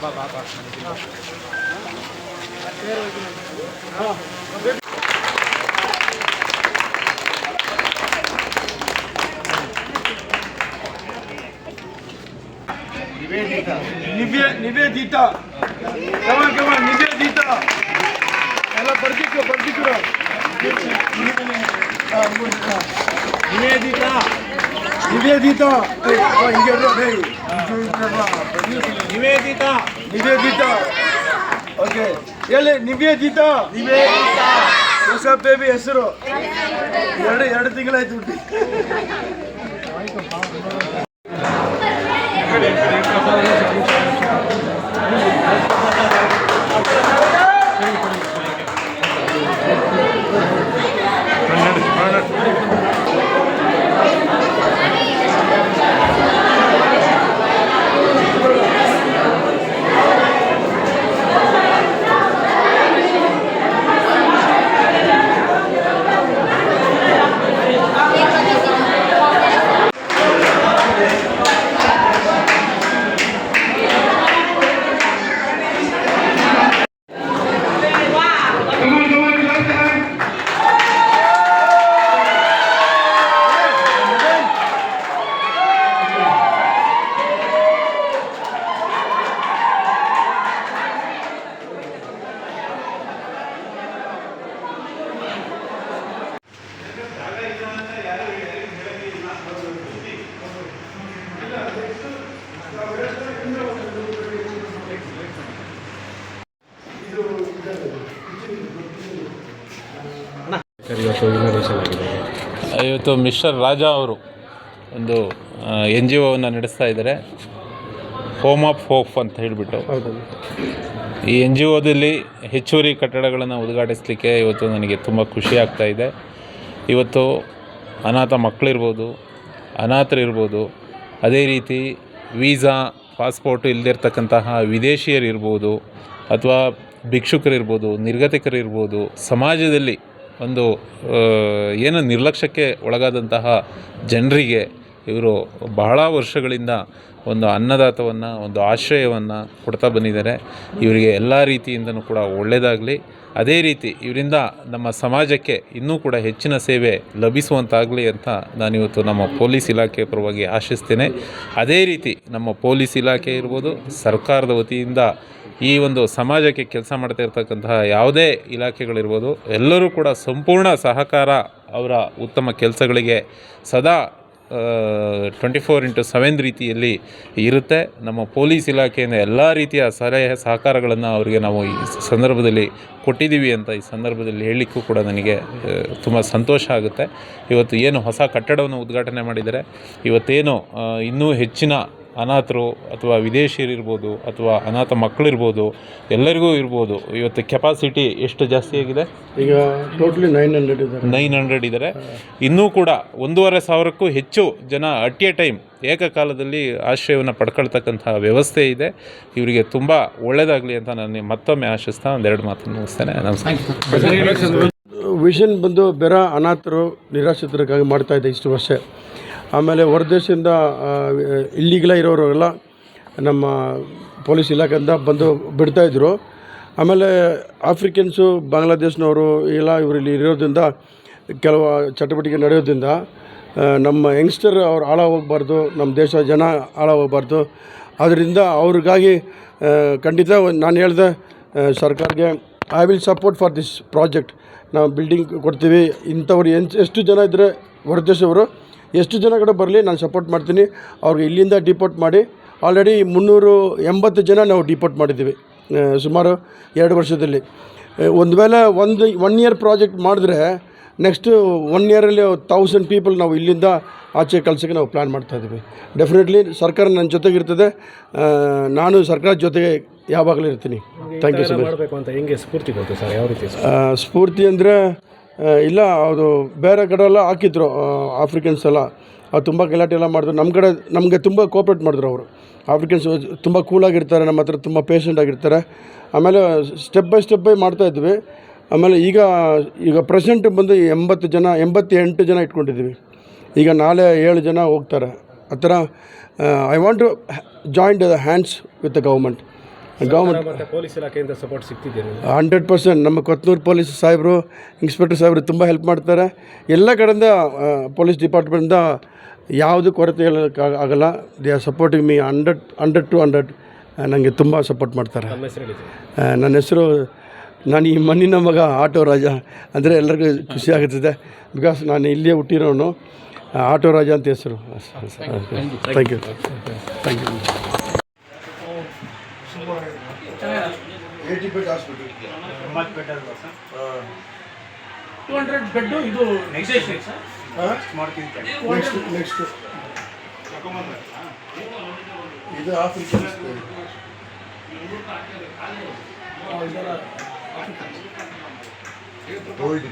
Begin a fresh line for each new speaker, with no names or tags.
Bye bye bye. Come on Nivedita ಎಲ್ಲ ಬರ್ದಿಕ್ಕು ಬರ್ದಿಕ್ಕು ನಿವೇದಿತ ನಿವೇದಿತ ಏಯ್, ಬಾ, ಹಿಂಗೆ ಇರು, ಏಯ್, ನಿವೇದಿತ? ನಿವೇದಿತ. ಹೊಸ ಬೇಬಿ ಹೆಸರು. ಎರಡು ಎರಡು ತಿಂಗಳಾಯ್ತು ಹುಟ್ಟಿ.
ಇವತ್ತು ಮಿಸ್ಟರ್ ರಾಜಾ ಅವರು ಒಂದು ಎನ್ ಜಿ ಒವನ್ನು ನಡೆಸ್ತಾ ಇದ್ದಾರೆ. ಹೋಮ್ ಆಫ್ ಹೋಪ್ ಅಂತ ಹೇಳಿಬಿಟ್ಟು. ಈ ಎನ್ ಜಿ ಒದಲ್ಲಿ ಹೆಚ್ಚುವರಿ ಕಟ್ಟಡಗಳನ್ನು ಉದ್ಘಾಟಿಸಲಿಕ್ಕೆ ಇವತ್ತು ನನಗೆ ತುಂಬ ಖುಷಿ ಆಗ್ತಾ ಇದೆ. ಇವತ್ತು ಅನಾಥ ಮಕ್ಕಳಿರ್ಬೋದು ಅನಾಥರಿರ್ಬೋದು ಅದೇ ರೀತಿ ವೀಸಾ ಪಾಸ್ಪೋರ್ಟ್ ಇಲ್ಲದಿರ್ತಕ್ಕಂತಹ ವಿದೇಶಿಯರಿರ್ಬೋದು ಅಥವಾ ಭಿಕ್ಷುಕರಿರ್ಬೋದು ನಿರ್ಗತಿಕರಿರ್ಬೋದು ಸಮಾಜದಲ್ಲಿ ಒಂದು ಏನು ನಿರ್ಲಕ್ಷ್ಯಕ್ಕೆ ಒಳಗಾದಂತಹ ಜನರಿಗೆ ಇವರು ಬಹಳ ವರ್ಷಗಳಿಂದ ಒಂದು ಅನ್ನದಾತವನ್ನು, ಒಂದು ಆಶ್ರಯವನ್ನು ಕೊಡ್ತಾ ಬಂದಿದ್ದಾರೆ. ಇವರಿಗೆ ಎಲ್ಲ ರೀತಿಯಿಂದನೂ ಕೂಡ ಒಳ್ಳೆಯದಾಗಲಿ ಅದೇ ರೀತಿ ಇವರಿಂದ ನಮ್ಮ ಸಮಾಜಕ್ಕೆ ಇನ್ನೂ ಕೂಡ ಹೆಚ್ಚಿನ ಸೇವೆ ಲಭಿಸುವಂತಾಗಲಿ ಅಂತ ನಾನಿವತ್ತು ನಮ್ಮ ಪೊಲೀಸ್ ಇಲಾಖೆ ಪರವಾಗಿ ಆಶಿಸ್ತೇನೆ. ಅದೇ ರೀತಿ ನಮ್ಮ ಪೊಲೀಸ್ ಇಲಾಖೆ ಇರ್ಬೋದು, ಸರ್ಕಾರದ ವತಿಯಿಂದ ಈ ಒಂದು ಸಮಾಜಕ್ಕೆ ಕೆಲಸ ಮಾಡ್ತಾ ಇರ್ತಕ್ಕಂತಹ ಯಾವುದೇ ಇಲಾಖೆಗಳಿರ್ಬೋದು, ಎಲ್ಲರೂ ಕೂಡ ಸಂಪೂರ್ಣ ಸಹಕಾರ ಅವರ ಉತ್ತಮ ಕೆಲಸಗಳಿಗೆ ಸದಾ ಟ್ವೆಂಟಿ ಫೋರ್ ಇಂಟು ಸೆವೆನ್ ರೀತಿಯಲ್ಲಿ ಇರುತ್ತೆ. ನಮ್ಮ ಪೊಲೀಸ್ ಇಲಾಖೆಯಿಂದ ಎಲ್ಲ ರೀತಿಯ ಸಲಹೆ ಸಹಕಾರಗಳನ್ನು ಅವರಿಗೆ ನಾವು ಈ ಸಂದರ್ಭದಲ್ಲಿ ಕೊಟ್ಟಿದ್ದೀವಿ ಅಂತ ಈ ಸಂದರ್ಭದಲ್ಲಿ ಹೇಳಲಿಕ್ಕೂ ಕೂಡ ನನಗೆ ತುಂಬ ಸಂತೋಷ ಆಗುತ್ತೆ. ಇವತ್ತು ಏನು ಹೊಸ ಕಟ್ಟಡವನ್ನು ಉದ್ಘಾಟನೆ ಮಾಡಿದರೆ, ಇವತ್ತೇನು ಇನ್ನೂ ಹೆಚ್ಚಿನ ಅನಾಥರು ಅಥವಾ ವಿದೇಶಿಯರಿರ್ಬೋದು ಅಥವಾ ಅನಾಥ ಮಕ್ಕಳಿರ್ಬೋದು ಎಲ್ಲರಿಗೂ ಇರ್ಬೋದು ಇವತ್ತು ಕೆಪಾಸಿಟಿ ಎಷ್ಟು ಜಾಸ್ತಿ ಆಗಿದೆ?
ಈಗ ಟೋಟಲಿ ನೈನ್ ಹಂಡ್ರೆಡ್ ಇದ್ದಾರೆ.
ನೈನ್ ಹಂಡ್ರೆಡ್ ಇದ್ದಾರೆ. ಇನ್ನೂ ಕೂಡ ಒಂದೂವರೆ ಸಾವಿರಕ್ಕೂ ಹೆಚ್ಚು ಜನ ಅಟ್ ಎ ಟೈಮ್ ಏಕಕಾಲದಲ್ಲಿ ಆಶ್ರಯವನ್ನು ಪಡ್ಕೊಳ್ತಕ್ಕಂತಹ ವ್ಯವಸ್ಥೆ ಇದೆ. ಇವರಿಗೆ ತುಂಬ ಒಳ್ಳೆಯದಾಗಲಿ ಅಂತ ನಾನು ಮತ್ತೊಮ್ಮೆ ಆಶಿಸ್ತಾ ಒಂದೆರಡು ಮಾತನ್ನು ಮುಗಿಸ್ತೇನೆ. ನಮಸ್ಕಾರ.
ವಿಷನ್ ಬಂದು ಬೆರ ಅನಾಥರು ನಿರಾಶ್ರಿತರಿಗಾಗಿ ಮಾಡ್ತಾ ಇದ್ದೆ ಇಷ್ಟು ವರ್ಷ. ಆಮೇಲೆ ಹೊರದೇಶದಿಂದ ಇಲ್ಲಿಗೆಲ್ಲ ಇರೋರೆಲ್ಲ ನಮ್ಮ ಪೊಲೀಸ್ ಇಲಾಖೆಯಿಂದ ಬಂದು ಬಿಡ್ತಾಯಿದ್ರು ಆಮೇಲೆ ಆಫ್ರಿಕನ್ಸು, ಬಾಂಗ್ಲಾದೇಶ್ನವರು ಎಲ್ಲ ಇವರಲ್ಲಿ ಇರೋದ್ರಿಂದ, ಕೆಲವು ಚಟುವಟಿಕೆ ನಡೆಯೋದ್ರಿಂದ ನಮ್ಮ ಯಂಗ್ಸ್ಟರ್ ಅವ್ರು ಆಳ ಹೋಗ್ಬಾರ್ದು, ನಮ್ಮ ದೇಶ ಜನ ಆಳ ಹೋಗ್ಬಾರ್ದು. ಅದರಿಂದ ಅವ್ರಿಗಾಗಿ ಖಂಡಿತ ನಾನು ಹೇಳಿದೆ ಸರ್ಕಾರಕ್ಕೆ I will support for this project ನಾವು ಬಿಲ್ಡಿಂಗ್ ಕೊಡ್ತೀವಿ. ಇಂಥವ್ರು ಎಷ್ಟು ಜನ ಇದ್ದರೆ ಹೊರದೇಶವರು ಎಷ್ಟು ಜನ ಕೂಡ ಬರಲಿ ನಾನು ಸಪೋರ್ಟ್ ಮಾಡ್ತೀನಿ. ಅವ್ರಿಗೆ ಇಲ್ಲಿಂದ ಡಿಪೋರ್ಟ್ ಮಾಡಿ ಆಲ್ರೆಡಿ ಮುನ್ನೂರು ಎಂಬತ್ತು ಜನ ನಾವು ಡಿಪೋರ್ಟ್ ಮಾಡಿದ್ದೀವಿ. ಸುಮಾರು ಎರಡು ವರ್ಷದಲ್ಲಿ. ಒಂದು ವೇಳೆ ಒಂದು ಒನ್ ಇಯರ್ ಪ್ರಾಜೆಕ್ಟ್ ಮಾಡಿದ್ರೆ ನೆಕ್ಸ್ಟು ಒನ್ ಇಯರಲ್ಲಿ ತೌಸಂಡ್ ಪೀಪಲ್ ನಾವು ಇಲ್ಲಿಂದ ಆಚೆ ಕಳ್ಸೋಕ್ಕೆ ನಾವು ಪ್ಲ್ಯಾನ್ ಮಾಡ್ತಾಯಿದ್ದೀವಿ ಡೆಫಿನೆಟ್ಲಿ ಸರ್ಕಾರ ನನ್ನ ಜೊತೆಗಿರ್ತದೆ ಇರ್ತದೆ. ನಾನು ಸರ್ಕಾರದ ಜೊತೆಗೆ ಯಾವಾಗಲೂ ಇರ್ತೀನಿ. Thank you so much
sir? ಯಾವ ರೀತಿ
ಆ, ಸ್ಫೂರ್ತಿ ಅಂದರೆ ಇಲ್ಲ, ಅದು ಬೇರೆ ಕಡೆ ಎಲ್ಲ ಹಾಕಿದ್ರು ಆಫ್ರಿಕನ್ಸ್ ಎಲ್ಲ. ಅದು ತುಂಬ ಗಲಾಟೆ ಎಲ್ಲ ಮಾಡಿದ್ರು. ನಮ್ಮ ಕಡೆ ನಮಗೆ ತುಂಬ ಕೋಪ್ರೇಟ್ ಮಾಡಿದ್ರು ಅವರು. ಆಫ್ರಿಕನ್ಸ್ ತುಂಬ ಕೂಲಾಗಿರ್ತಾರೆ ನಮ್ಮ ಹತ್ರ ತುಂಬ ಪೇಷಂಟ್ ಆಗಿರ್ತಾರೆ. ಆಮೇಲೆ ಸ್ಟೆಪ್ ಬೈ ಸ್ಟೆಪ್ ಬೈ ಮಾಡ್ತಾಯಿದ್ವಿ ಆಮೇಲೆ ಈಗ ಈಗ ಪ್ರೆಸೆಂಟ್ ಬಂದು ಎಂಬತ್ತು ಜನ, ಎಂಬತ್ತೆಂಟು ಜನ ಇಟ್ಕೊಂಡಿದ್ದೀವಿ. ಈಗ ನಾಳೆ ಏಳು ಜನ ಹೋಗ್ತಾರೆ. ಆ ಥರ I want to joint the hands with the government government
ಮತ್ತೆ ಪೊಲೀಸ್ ಇಲಾಖೆಯಿಂದ ಸಪೋರ್ಟ್ ಸಿಗ್ತಿದೆ
ಹಂಡ್ರೆಡ್ ಪರ್ಸೆಂಟ್. ನಮ್ಮ ಕೊತ್ನೂರು ಪೊಲೀಸ್ ಸಾಹೇಬರು ಇನ್ಸ್ಪೆಕ್ಟರ್ ಸಾಹೇಬರು ತುಂಬ ಹೆಲ್ಪ್ ಮಾಡ್ತಾರೆ. ಎಲ್ಲ ಕಡೆಯಿಂದ ಪೊಲೀಸ್ ಡಿಪಾರ್ಟ್ಮೆಂಟಿಂದ ಯಾವುದು ಕೊರತೆ ಆಗಲ್ಲ. They are supporting me hundred hundred to hundred ನನಗೆ ತುಂಬ ಸಪೋರ್ಟ್ ಮಾಡ್ತಾರೆ. ನನ್ನ ಹೆಸರು ನಾನು ಈ ಮಣ್ಣಿನ ಮಗ ಆಟೋ ರಾಜ ಅಂದರೆ ಎಲ್ಲರಿಗೂ ಖುಷಿ ಆಗುತ್ತದೆ. ಬಿಕಾಸ್ ನಾನು ಇಲ್ಲಿಯೇ ಹುಟ್ಟಿರೋನು ಆಟೋ ರಾಜ ಅಂತ ಹೆಸರು. Thank you thank you
two hundred bed ಇದು ನೆಕ್ಸ್ಟ್
ನೆಕ್ಸ್ಟ್ ನೆಕ್ಸ್ಟ್ ಇದು ಆಫ್ರಿಕನ್ಸ್
ಓಲ್ಡ್